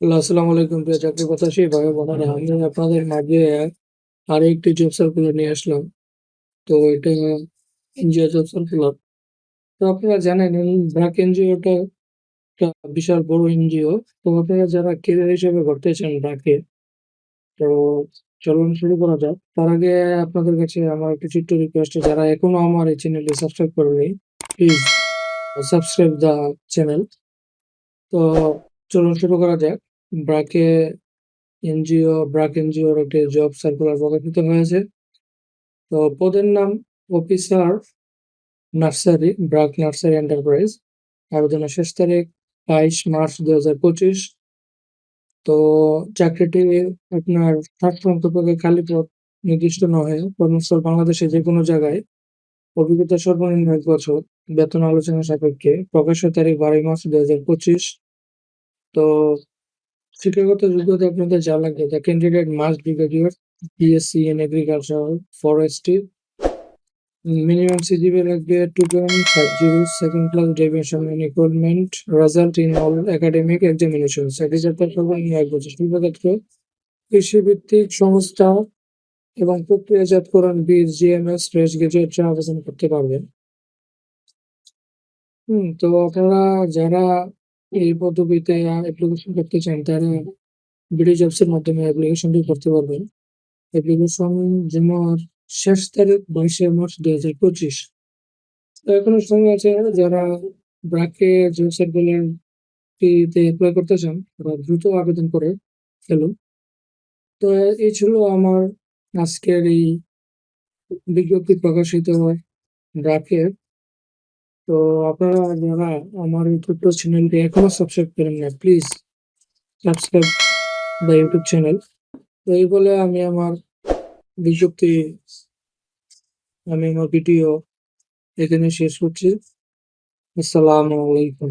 Hello, আসসালামু আলাইকুম প্রিয় চাকরি প্রত্যাশী ভাই বোনেরা। আমি আপনাদের মাঝে আরেকটি জব সার্কুলার নিয়ে আসলাম। তো এটা এনজিও জব সার্কুলার। তো আপনারা জানেন ব্র্যাক এনজিওটা একটা বিশাল বড় এনজিও। তো আপনারা যারা ক্যারিয়ার হিসেবে করতে চান ব্র্যাকে, তো চলুন শুরু করা যাক। তার আগে আপনাদের কাছে আমার একটা ছোট্ট রিকোয়েস্ট যারা এখনও আমার এই চ্যানেলটি সাবস্ক্রাইব করেনি, প্লিজ সাবস্ক্রাইব দ্য চ্যানেল। তো চলুন শুরু করা যাক। ব্র্যাকে এনজিও ব্র্যাক এনজিওর একটি জব সার্কুলার প্রকাশিত হয়েছে। তো পদের নাম officer nursery, BRAC nursery enterprise. আবেদনের শেষ তারিখ ২২ মার্চ ২০২৫। তো চাকরিটি আপনার স্বাস্থ্য খালি পদ নির্দিষ্ট নহে কর্মস্থল বাংলাদেশের যেকোনো জায়গায় অভিজ্ঞতা সর্বনিম্ন এক বছর, বেতন আলোচনা সাপেক্ষে, প্রকাশের তারিখ ১২ মার্চ ২০২৫। তো শিক্ষাগত যোগ্যতা আপনাদের যা লাগবে the candidate must be graduate BSc in agriculture forestry minimum CGP লাগবে 2.50 second class deviation in equipment result in all academic examination certificate সর্বনিম্ন এক বছর শিক্ষাক্ষেত্রে কৃষিভিত্তিক সংস্থা এবং প্রক্রিয়াজাতকরণ বীজ জিএমএস ফ্রেশ গ্রাজুয়েটরা আবেদন করতে পারবেন। হুম, তো আপনারা যারা এই পদ্ধতিতে অ্যাপ্লিকেশন করতে চান, তারা বিডি জবসের মাধ্যমে অ্যাপ্লিকেশনটি করতে পারবেন। অ্যাপ্লিকেশন জমার শেষ তারিখ বাইশে মার্চ দুই হাজার পঁচিশ। তো এখনও সময় আছে যারা ব্র্যাকে জব সার্কুলারটিতে অ্যাপ্লাই করতে চান, তারা দ্রুত আবেদন করে ফেলুন। তো এই ছিল আমার আজকের এই বিজ্ঞপ্তি প্রকাশিত হয় ব্র্যাকের। তো আপনারা যারা আমার ইউটিউব চ্যানেলটি এখনও সাবস্ক্রাইব করেন না please subscribe the YouTube channel. তো এই বলে আমি আমার বিজ্ঞপ্তি, আমি আমার ভিডিও এখানে শেষ করছি। আসসালামু আলাইকুম।